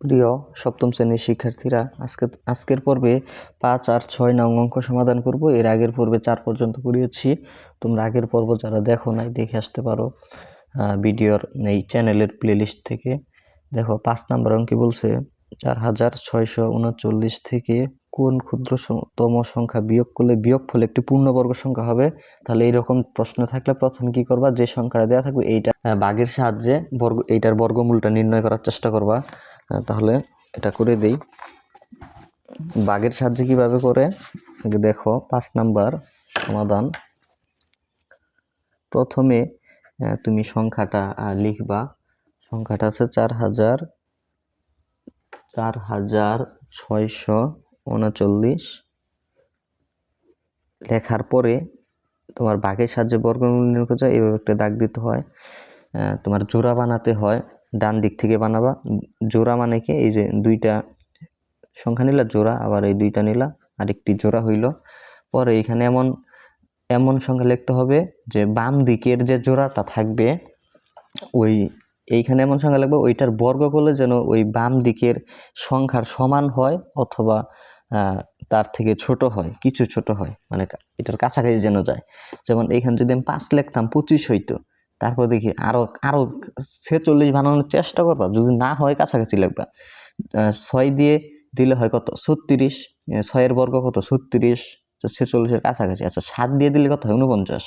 প্রিয় সপ্তম শ্রেণির শিক্ষার্থীরা, আজকে, আজকের পর্বে পাঁচ আর ছয় নং অঙ্ক সমাধান করব। এর আগের পর্বে চার পর্যন্ত করিয়েছি। তোমরা আগের পর্ব যারা দেখো নাই, দেখে আসতে পারো ভিডিওর এই চ্যানেলের প্লেলিস্ট থেকে। দেখো, পাঁচ নাম্বার অঙ্কে বলছে, চার হাজার ছয়শো উনচল্লিশ থেকে কোন ক্ষুদ্রতম সংখ্যা বিয়োগ করলে বিয়োগ ফলে একটি পূর্ণবর্গ সংখ্যা হবে? তাহলে এইরকম প্রশ্ন থাকলে প্রথমে কি করবা? যে সংখ্যাটা দেওয়া থাকবে, এইটা বাঘের সাহায্যে বর্গ, এইটার বর্গমূলটা নির্ণয় করার চেষ্টা করবা। তাহলে এটা করে দেই। বাঘের সাহায্যে কীভাবে করে? দেখো, পাঁচ নাম্বার সমাধান। প্রথমে তুমি সংখ্যাটা লিখবা। সংখ্যাটা আছে চার হাজার চার হাজার ছয়শো উনচল্লিশ। লেখার পরে তোমার বাঘের সাহায্যে বর্গমূল নির্ণয় এইভাবে একটা দাগ দিতে হয়। তোমার জোড়া বানাতে হয়। ডান দিক থেকে বানাবা। জোড়া মানে কি? এই যে দুইটা সংখ্যা নিলা, জোড়া, আবার এই দুইটা নিলা, আরেকটি জোড়া হইল। পরে এখানে এমন এমন সংখ্যা লিখতে হবে যে বাম দিকের যে জোড়াটা থাকবে, ওই, এইখানে এমন সংখ্যা লাগবে, ওইটার বর্গ করলে যেন ওই বাম দিকের সংখ্যার সমান হয় অথবা তার থেকে ছোট হয়, কিছু ছোট হয় মানে এটার কাছাকাছি যেন যায়। যেমন এইখানে যদি আমি পাঁচ লিখতাম, পঁচিশ হইতো। তারপর দেখি আরও আরও ছেচল্লিশ বানানোর চেষ্টা করবা, যদি না হয় কাছাকাছি লাগবা। ছয় দিয়ে দিলে হয় কত? ছত্রিশ ছয়ের বর্গ কত? ছত্রিশ ছেচল্লিশের কাছাকাছি। আচ্ছা সাত দিয়ে দিলে কত হয়? উনপঞ্চাশ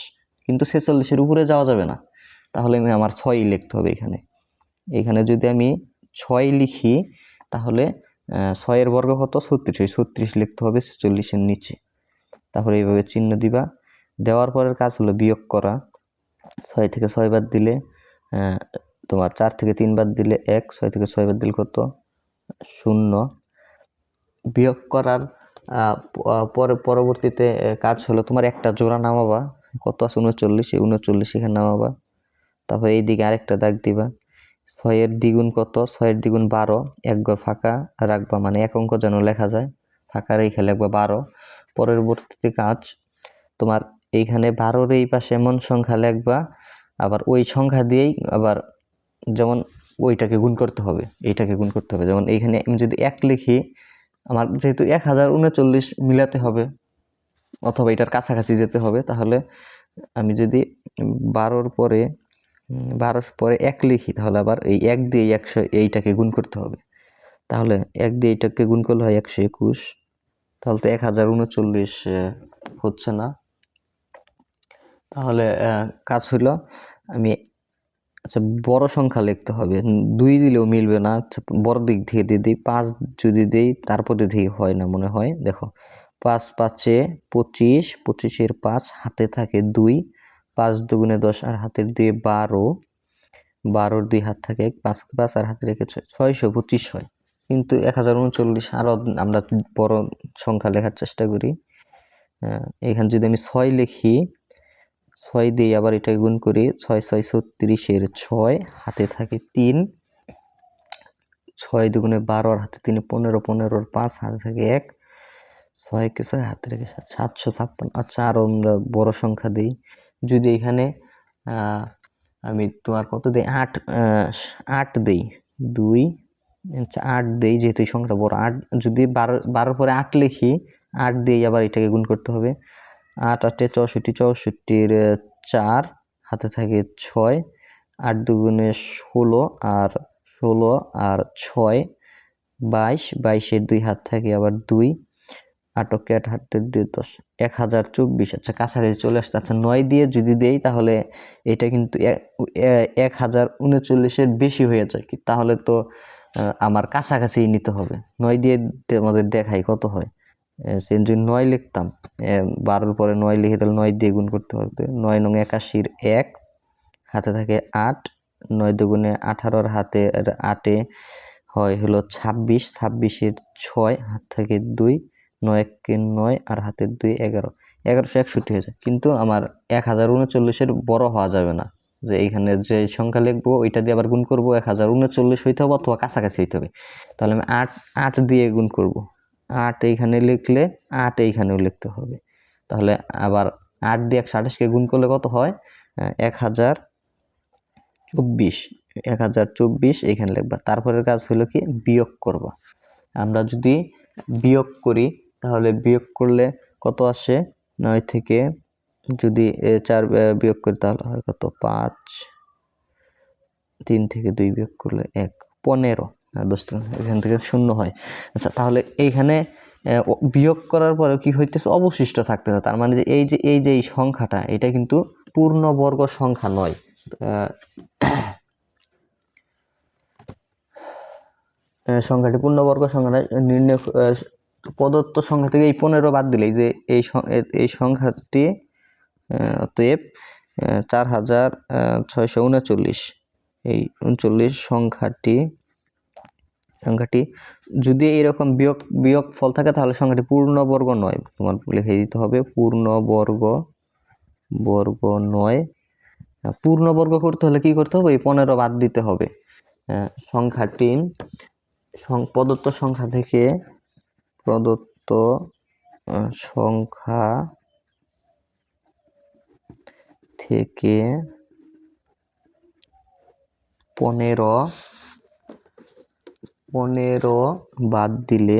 কিন্তু ছেচল্লিশের উপরে যাওয়া যাবে না। তাহলে আমি আমার ছয়ই লিখতে হবে এখানে। এখানে যদি আমি ছয় লিখি, তাহলে ছয়ের বর্গ কত? ছত্রিশ। ওই ছত্রিশ লিখতে হবে ছেচল্লিশের নিচে। তারপরে এইভাবে চিহ্ন দিবা। দেওয়ার পরের কাজ হলো বিয়োগ করা। ছয় থেকে ছয় বাদ দিলে তোমার চার থেকে তিন বাদ দিলে এক, ছয় থেকে ছয় বাদ দিলে কত? শূন্য। বিয়োগ করার পরে, পরবর্তীতে কাজ হলো তোমার একটা জোড়া নামাবা। কত আছে? উনচল্লিশ। এই উনচল্লিশ এখানে নামাবা। তারপর এইদিকে আরেকটা দাগ দিবা। ছয়ের দ্বিগুণ কত? ছয়ের দ্বিগুণ বারো। এক ঘর ফাঁকা রাখবা মানে এক অঙ্ক যেন লেখা যায়। ফাঁকা রেখে লিখবা বারো। পরবর্তীতে কাজ, তোমার এইখানে বারোর এই পাশে এমন সংখ্যা লেখবা, আবার ওই সংখ্যা দিয়েই আবার যেমন ওইটাকে গুণ করতে হবে, এইটাকে গুণ করতে হবে। যেমন এইখানে আমি যদি এক লিখি, আমার যেহেতু এক হাজার উনচল্লিশ মিলাতে হবে, অথবা এটার কাছাকাছি যেতে হবে, তাহলে আমি যদি বারোর পরে বারোর পরে এক লিখি, তাহলে আবার এই এক দিয়ে একশো এইটাকে গুণ করতে হবে। তাহলে এক দিয়ে এইটাকে গুণ করলে হয় একশো একুশ, তাহলে তো এক হাজার উনচল্লিশ হচ্ছে না। তাহলে কাজ হইল আমি আচ্ছা বড় সংখ্যা লিখতে হবে। দুই দিলেও মিলবে না আচ্ছা বড় দিক থেকে দিয়ে দিই, পাঁচ যদি দিই, তারপরে দিয়ে হয় না মনে হয়, দেখো, পাঁচ পাঁচে পঁচিশ, পঁচিশের পাঁচ, হাতে থাকে দুই, পাঁচ দুগুণে দশ আর হাতের দিয়ে বারো, বারোর দুই হাত থাকে পাঁচ পাঁচ আর হাতে রেখে ছয়, ছয়শো পঁচিশ হয়। কিন্তু এক হাজার উনচল্লিশ আরও আমরা বড় সংখ্যা লেখার চেষ্টা করি। এখানে যদি আমি ছয় লিখি ছয় দিয়ে আবার এটাকে গুণ করি ছয় ছয় ছত্রিশের ছয় হাতে থাকে তিন। ছয় দুগুণে বারো আর হাতে তিনে পনেরো পনেরোর পাঁচ হাতে থাকে এক। ছয় কে ছয় হাতে সাত সাতশো ছাপ্পান্ন। আচ্ছা আরও আমরা বড় সংখ্যা দিই। যদি এখানে আমি তোমার কত দিই? আট আট দিই। দুই আচ্ছা, আট দেই যেহেতু এই সংখ্যাটা বড়। আট যদি বারো বারোর পরে আট লিখি আট দিয়ে আবার এটাকে গুণ করতে হবে। আট আটে চৌষট্টি, চৌষট্টির চার, হাতে থাকে ছয়, আট দুগুণে ষোলো আর ষোলো আর ছয়, বাইশ, বাইশের দুই হাত থাকে আবার দুই, আটকে আট হাতে দুই, দশ, এক হাজার চব্বিশ। আচ্ছা কাছাকাছি চলে আসছে আচ্ছা নয় দিয়ে যদি দেই তাহলে এটা কিন্তু এক হাজার উনচল্লিশের বেশি হয়ে যায় কি? তাহলে তো আমার কাছাকাছি নিতে হবে। নয় দিয়ে আমাদের দেখাই কত হয়। যদি নয় লিখতাম। বারোর পরে নয় লিখে তাহলে নয় দিয়ে গুণ করতে হবে। নয় নং একাশির এক, হাতে থাকে আট। নয় দুগুণে আঠারোর হাতে আটে হয় হলো ছাব্বিশ। ছাব্বিশের ছয়, হাত থেকে দুই। নয় একে নয় আর হাতের দুই এগারো। এগারোশো একষট্টি হয়ে যায় কিন্তু আমার এক হাজার উনচল্লিশের বড় হওয়া যাবে না। যে এইখানে যে সংখ্যা লিখব, ওইটা দিয়ে আবার গুণ করব। এক হাজার উনচল্লিশ হইতে হবে অথবা কাছাকাছি হইতে হবে। তাহলে আমি আট আট দিয়ে গুণ করব। আট এইখানে লিখলে আট এইখানেও লিখতে হবে। তাহলে আবার আট দিয়ে একশো আঠাশকে গুণ করলে কত হয়? এক হাজার চব্বিশ। এক হাজার চব্বিশ এখানে লিখবা। তারপরের কাজ হলো কি? বিয়োগ করবা। আমরা যদি বিয়োগ করি, তাহলে বিয়োগ করলে কত আসে? নয় থেকে যদি চার বিয়োগ করি তাহলে হয় কত? পাঁচ। তিন থেকে দুই বিয়োগ করলে এক। পনেরো। দোস্ত এখান থেকে শূন্য হয়। আচ্ছা তাহলে এইখানে বিয়োগ করার পরে কি হইতেছে? অবশিষ্ট থাকতেছে। তার মানে যে এই যে এই যে এই সংখ্যাটা এটা কিন্তু পূর্ণবর্গ সংখ্যা নয়। সংখ্যাটি পূর্ণবর্গ নয়, নির্ণয় প্রদত্ত সংখ্যা থেকে এই পনেরো বাদ দিলে এই যে এই এই সংখ্যাটি অতএব চার হাজার ছয়শো উনচল্লিশ। এই উনচল্লিশ সংখ্যাটি সংখ্যাটি। যদি এরকম বিয়োগ বিয়োগ ফল থাকে, তাহলে সংখ্যাটি পূর্ণবর্গ নয়। তোমার লিখে দিতে হবে পূর্ণবর্গ, বর্গ নয়। পূর্ণবর্গ করতে হলে কি করতে হবে? এই পনেরো বাদ দিতে হবে। সংখ্যাটি প্রদত্ত সংখ্যা থেকে প্রদত্ত সংখ্যা থেকে পনেরো পনেরো বাদ দিলে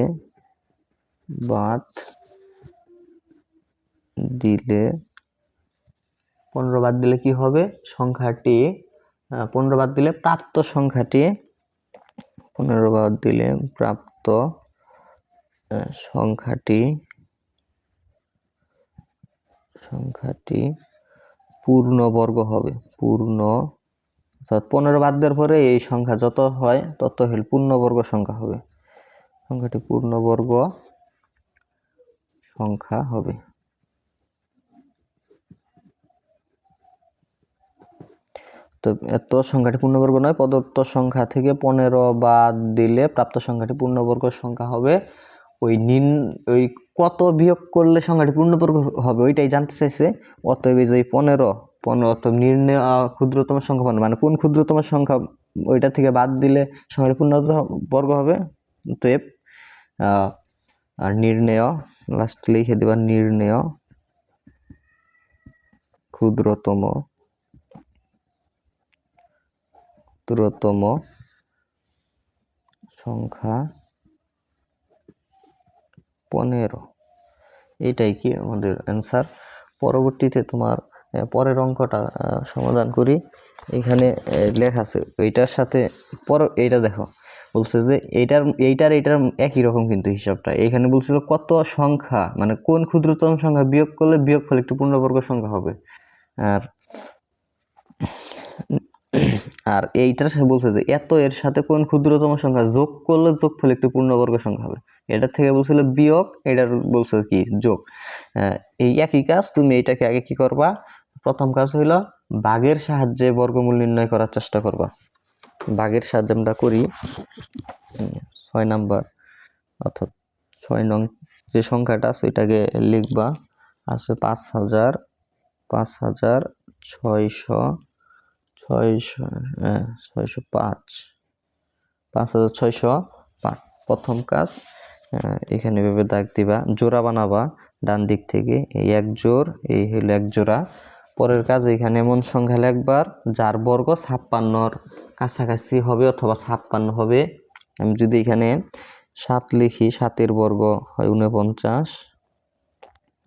বাদ দিলে, পনেরো বাদ দিলে কি হবে? সংখ্যাটি পনেরো বাদ দিলে প্রাপ্ত সংখ্যাটি, পনেরো বাদ দিলে প্রাপ্ত সংখ্যাটি সংখ্যাটি পূর্ণবর্গ হবে, পূর্ণ অর্থাৎ পনেরো বাদ দেওয়ার পরে এই সংখ্যা যত হয়, তত হল পূর্ণবর্গ সংখ্যা হবে। সংখ্যাটি পূর্ণবর্গ সংখ্যা হবে। তো এত সংখ্যাটি পূর্ণবর্গ নয়, প্রদত্ত সংখ্যা থেকে পনেরো বাদ দিলে প্রাপ্ত সংখ্যাটি পূর্ণবর্গ সংখ্যা হবে। ওই নিন, ওই কত বিয়োগ করলে সংখ্যাটি পূর্ণবর্গ হবে, ওইটাই জানতে চাইছে। অতএব যে পনেরো অতএব নির্ণয় ক্ষুদ্রতম সংখ্যা পনেরো মানে কোন ক্ষুদ্রতম সংখ্যা ওইটা থেকে বাদ দিলে সংখ্যাটি পূর্ণ বর্গ হবে। অতএব আহ, আর নির্ণয় লাস্ট লিখে দেবা নির্ণয় ক্ষুদ্রতম ক্ষুদ্রতম সংখ্যা পনেরো। এটাই কি আমাদের অ্যান্সার পরবর্তীতে তোমার পরের অঙ্কটা সমাধান করি। এখানে লেখা আছে, এইটার সাথে, পর, এইটা দেখো, বলছে যে এইটার এইটার এইটার একই রকম কিন্তু হিসাবটা। এখানে বলছিল কত সংখ্যা মানে কোন ক্ষুদ্রতম সংখ্যা বিয়োগ করলে বিয়োগ ফলে একটি পূর্ণবর্গ সংখ্যা হবে। আর আর এইটার বলছে যে এত এর সাথে কোন ক্ষুদ্রতম সংখ্যা যোগ করলে যোগ ফলে একটি পূর্ণবর্গ সংখ্যা হবে? এটার থেকে বলছিল বিয়োগ, এটার বলছে কি? যোগ। এই একই কাজ, তুমি এইটাকে আগে কি করবা? প্রথম কাজ হইল বাঘের সাহায্যে বর্গমূল নির্ণয় করার চেষ্টা করবা। বাঘের সাহায্যে আমরা করি ছয় নাম্বার, অর্থাৎ ছয় নং যে সংখ্যাটা আছে ওইটাকে লিখবা, আছে পাঁচ হাজার পাঁচ হাজার ছয়শো ছয়শো হ্যাঁ ছয়শো পাঁচ পাঁচ হাজার ছয়শো পাঁচ। প্রথম কাজ এখানে এভাবে দাগ দিবা, জোড়া বানাবা, ডান দিক থেকে, এই এক জোড়, এই হলো এক জোড়া পরের কাজ এখানে এমন সংখ্যা লেখবার, যার বর্গ ছাপ্পান্নর কাছাকাছি হবে অথবা ছাপ্পান্ন হবে। আমি যদি এখানে সাত লিখি, সাতের বর্গ হয় উনপঞ্চাশ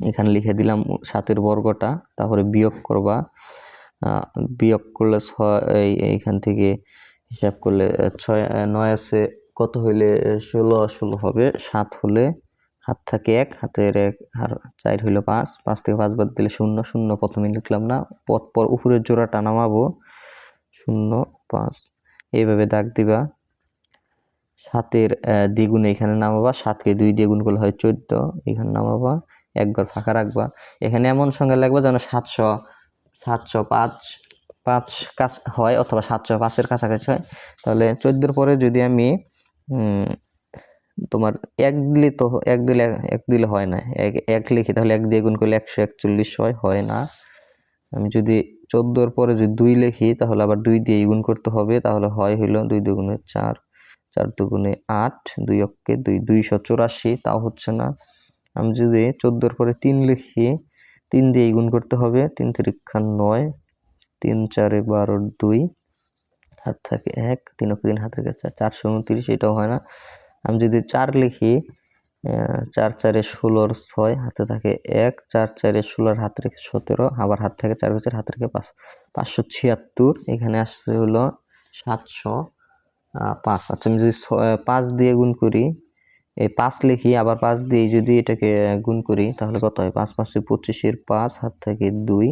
এখানে লিখে দিলাম সাতের বর্গটা তারপরে বিয়োগ করবা। বিয়োগ করলে ছয়, এই- এইখান থেকে হিসাব করলে ছয়, নয় আছে, কত হইলে ষোলো ষোলো হবে, সাত হলে হাত থাকে এক, হাতের এক, আর চার হইল পাঁচ পাঁচ থেকে পাঁচ বাদ দিলে শূন্য শূন্য প্রথমে লিখলাম না পর পর উপরের জোড়াটা নামাবো শূন্য, পাঁচ, এইভাবে দাগ দিবা। সাতের দ্বিগুণে এখানে নামাবা, সাতকে দুই দিয়ে গুণ করলে হয় চোদ্দ, এখানে নামাবা, একবার ফাঁকা রাখবা। এখানে এমন সংখ্যা লাগবে যেন সাতশো সাতশো পাঁচ পাঁচ কাছ, হয় অথবা সাতশো পাঁচের কাছাকাছি হয়। তাহলে চোদ্দোর পরে যদি আমি তোমার এক দিলে তো, এক দিলে এক দিলে হয় না। এক এক লিখি তাহলে এক দিয়ে গুণ করলে একশো একচল্লিশ হয় হয় না। আমি যদি চোদ্দোর পরে যদি দুই লিখি, তাহলে আবার দুই দিয়ে গুণ করতে হবে। তাহলে হয় হইল দুই দুগুণে চার চার দুগুণে আট, দুই অক্ষে দুই, দুইশো চুরাশি, তাও হচ্ছে না। আমি যদি চোদ্দোর পরে তিন লিখি, তিন দিয়ে গুণ করতে হবে। তিন তিরিক্ষা নয়, তিন চারে বারো দুই, হাত থাকে এক, তিন অক্ষর তিন, হাত রেখে চার, চারশো উনত্রিশ, এটাও হয় না। আমি যদি চার লিখি চার চারে ষোলোর ছয় হাতে থাকে এক, চার চারে ষোলোর হাত রেখে সতেরো, আবার হাত থেকে চার বছর হাত রেখে পাঁচ, পাঁচশো ছিয়াত্তর, এখানে আসছে হলো সাতশো পাঁচ। আচ্ছা আমি যদি পাঁচ দিয়ে গুণ করি এই পাঁচ লিখি, আবার পাঁচ দিয়ে যদি এটাকে গুণ করি, তাহলে কত হয়? পাঁচ পাঁচে পঁচিশের পাঁচ, হাত থেকে দুই,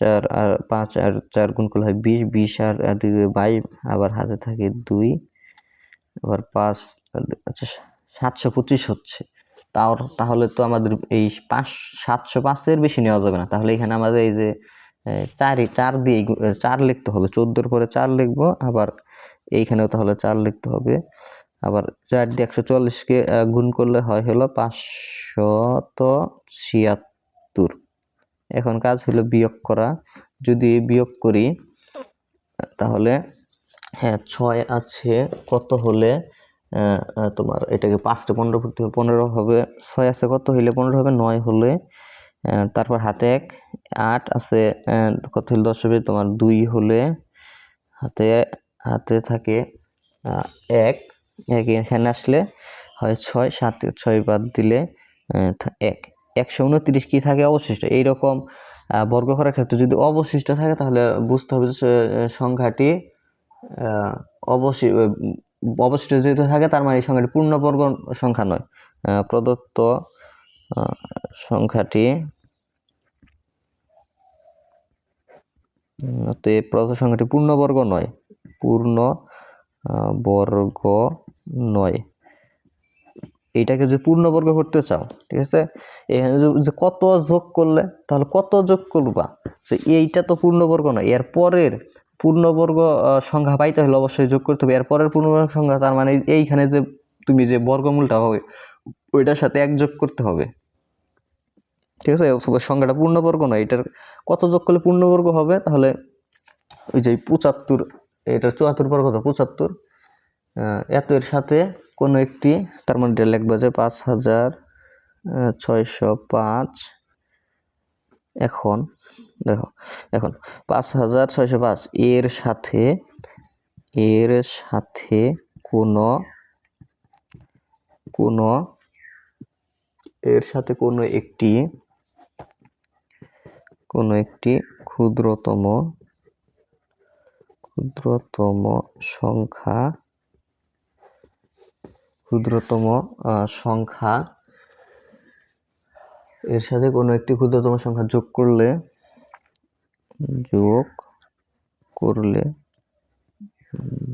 চার আর পাঁচ আর চার গুণ করলে হয় বিশ বিশ আর দুই, বাইশ, আবার হাতে থাকে দুই আবার পাঁচ আচ্ছা সাতশো পঁচিশ হচ্ছে। তাও, তাহলে তো আমাদের এই পাঁচ, সাতশো পাঁচের বেশি নেওয়া যাবে না। তাহলে এখানে আমাদের এই যে চারই, চার দিয়ে চার লিখতে হবে। চোদ্দোর পরে চার লিখব, আবার এইখানেও তাহলে চার লিখতে হবে। আবার চার দিয়ে একশো চল্লিশকে গুণ করলে হয় হলো পাঁচশত ছিয়াত্তর। এখন কাজ হলো বিয়োগ করা। যদি বিয়োগ করি, তাহলে হ্যাঁ ছয় আছে। কত হলে তোমার এটাকে পাঁচটা পনেরো হবে পনেরো হবে, ছয় আছে কত হইলে পনেরো হবে, নয় হলে তারপর হাতে এক, আট আছে কত হলে দশ হবে, তোমার দুই হলে হাতে হাতে থাকে এক এক এখানে আসলে হয় ছয়, সাত, ছয় বাদ দিলে এক। একশো উনত্রিশ কি থাকে অবশিষ্ট? এইরকম বর্গ করার ক্ষেত্রে যদি অবশিষ্ট থাকে তাহলে বুঝতে হবে সংখ্যাটি আহ, অবশি উম, অবশিষ্ট যেহেতু থাকে তার মানে এই সংখ্যাটি পূর্ণবর্গ সংখ্যা নয়। প্রদত্ত সংখ্যাটি প্রদত্ত সংখ্যাটি পূর্ণবর্গ নয়। পূর্ণ বর্গ নয়। এইটাকে যদি পূর্ণবর্গ করতে চাও ঠিক আছে? এখানে যে কত যোগ করলে তাহলে কত যোগ করবা? যে এইটা তো পূর্ণবর্গ নয়। এর পরের পূর্ণবর্গ সংখ্যা পাইতে হলে অবশ্যই যোগ করতে হবে। এর পরের পূর্ণবর্গ সংখ্যা, তার মানে এইখানে যে তুমি যে বর্গমূলটা হবে, ওইটার সাথে এক যোগ করতে হবে। ঠিক আছে? সংখ্যাটা পূর্ণবর্গ নয়, এটার কত যোগ করলে পূর্ণবর্গ হবে? তাহলে ওই যে পঁচাত্তর, এটার চুয়াত্তর পর কত পঁচাত্তর এত এর সাথে কোনো একটি, তার মানে এটা লিখবা যে পাঁচ হাজার ছয়শো পাঁচ, এখন দেখো, এখন পাঁচ হাজার ছয়শো পাঁচ, এর সাথে এর সাথে কোনো কোনো, এর সাথে কোনো একটি কোনো একটি ক্ষুদ্রতম ক্ষুদ্রতম সংখ্যা ক্ষুদ্রতম সংখ্যা, এর সাথে কোনো একটি ক্ষুদ্রতম সংখ্যা যোগ করলে যোগ করলে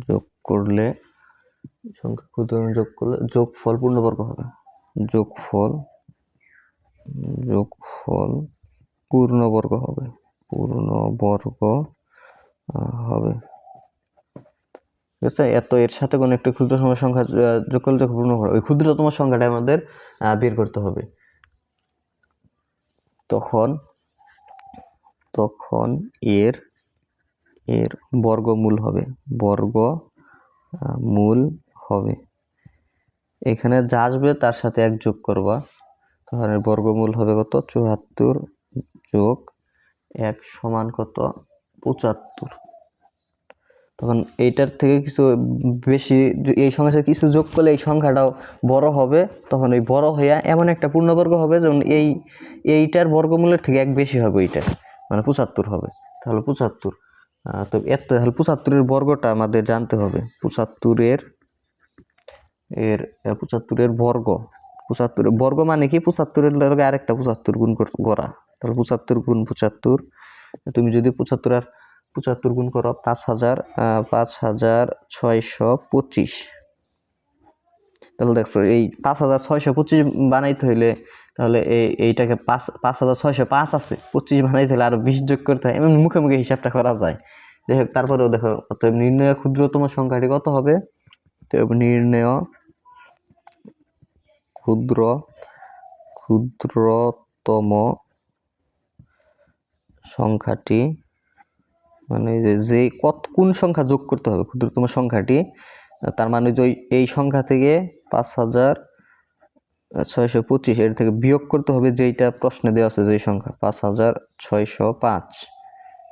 যোগ করলে, সংখ্যা ক্ষুদ্রতম যোগ করলে যোগ যোগফল পূর্ণবর্গ হবে। যোগ ফল যোগফল যোগফল পূর্ণবর্গ হবে। পূর্ণবর্গ হবে। ঠিক আছে? এত এর সাথে কোনো একটা ক্ষুদ্রতম সংখ্যা যোগ করলে যোগ পূর্ণ ওই ক্ষুদ্রতম সংখ্যাটা আমাদের বের করতে হবে। তখন তখন এর এর বর্গমূল হবে। বর্গ মূল হবে। এখানে যা আসবে তার সাথে এক যোগ করবা। এর বর্গমূল হবে কত? চুয়াত্তর যোগ এক সমান কত? পঁচাত্তর। তখন এইটার থেকে কিছু বেশি, এই সংখ্যার সাথে কিছু যোগ করলে এই সংখ্যাটাও বড় হবে। তখন ওই বড় হইয়া এমন একটা পূর্ণবর্গ হবে যেমন এই, এইটার বর্গমূলের থেকে এক বেশি হবে এইটা মানে পঁচাত্তর হবে। তাহলে পঁচাত্তর। তো এত, তাহলে পঁচাত্তরের বর্গটা আমাদের জানতে হবে। পঁচাত্তরের, এর পঁচাত্তরের বর্গ। পঁচাত্তরের বর্গ মানে কি? পঁচাত্তরের লগে আরেকটা পঁচাত্তর গুণ করা তাহলে পঁচাত্তর গুণ পঁচাত্তর, তুমি যদি পঁচাত্তর আর পঁচাত্তর গুণ করো, পাঁচ হাজার পাঁচ হাজার ছয়শো পঁচিশ। তাহলে দেখো এই পাঁচ হাজার ছয়শো পঁচিশ বানাইতে হইলে তাহলে এই এইটাকে পাঁচ পাঁচ হাজার ছয়শো পাঁচ আছে, পঁচিশ বানাইতে হলে আরও বিশ যোগ করতে হয়, এমন মুখে মুখে হিসাবটা করা যায়। যাই হোক, তারপরেও দেখো, অতএব নির্ণয় ক্ষুদ্রতম সংখ্যাটি কত হবে? তো নির্ণয় ক্ষুদ্র, ক্ষুদ্রতম সংখ্যাটি মানে যে কত, কোন সংখ্যা যোগ করতে হবে ক্ষুদ্রতম সংখ্যাটি, তার মানে যে এই সংখ্যা থেকে পাঁচ হাজার, ছয়শো পঁচিশ। এর থেকে বিয়োগ করতে হবে যেইটা প্রশ্নে দেওয়া আছে যে সংখ্যা, পাঁচ হাজার ছয়শো পাঁচ।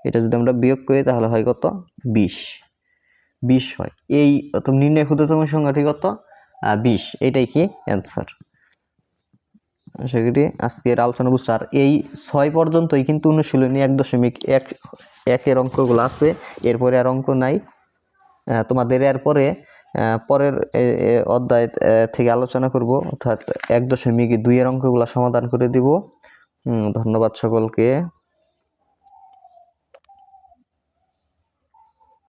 এটা যদি আমরা বিয়োগ করি, তাহলে হয় কত? বিশ। বিশ হয়। এই অত নির্ণয় ক্ষুদ্রতম সংখ্যাটি কত? বিশ। এটাই কি? অ্যান্সার। সেগুলি আজকের আলোচনা বুঝছ আর এই ছয় পর্যন্তই কিন্তু অনুশীলনী এক দশমিক এক, একের অঙ্কগুলো আছে। এরপরে আর অঙ্ক নাই। তোমাদের এরপরে পরের অধ্যায় থেকে আলোচনা করব। অর্থাৎ এক দশমিক দুইয়ের অঙ্কগুলো সমাধান করে দিব। ধন্যবাদ সকলকে।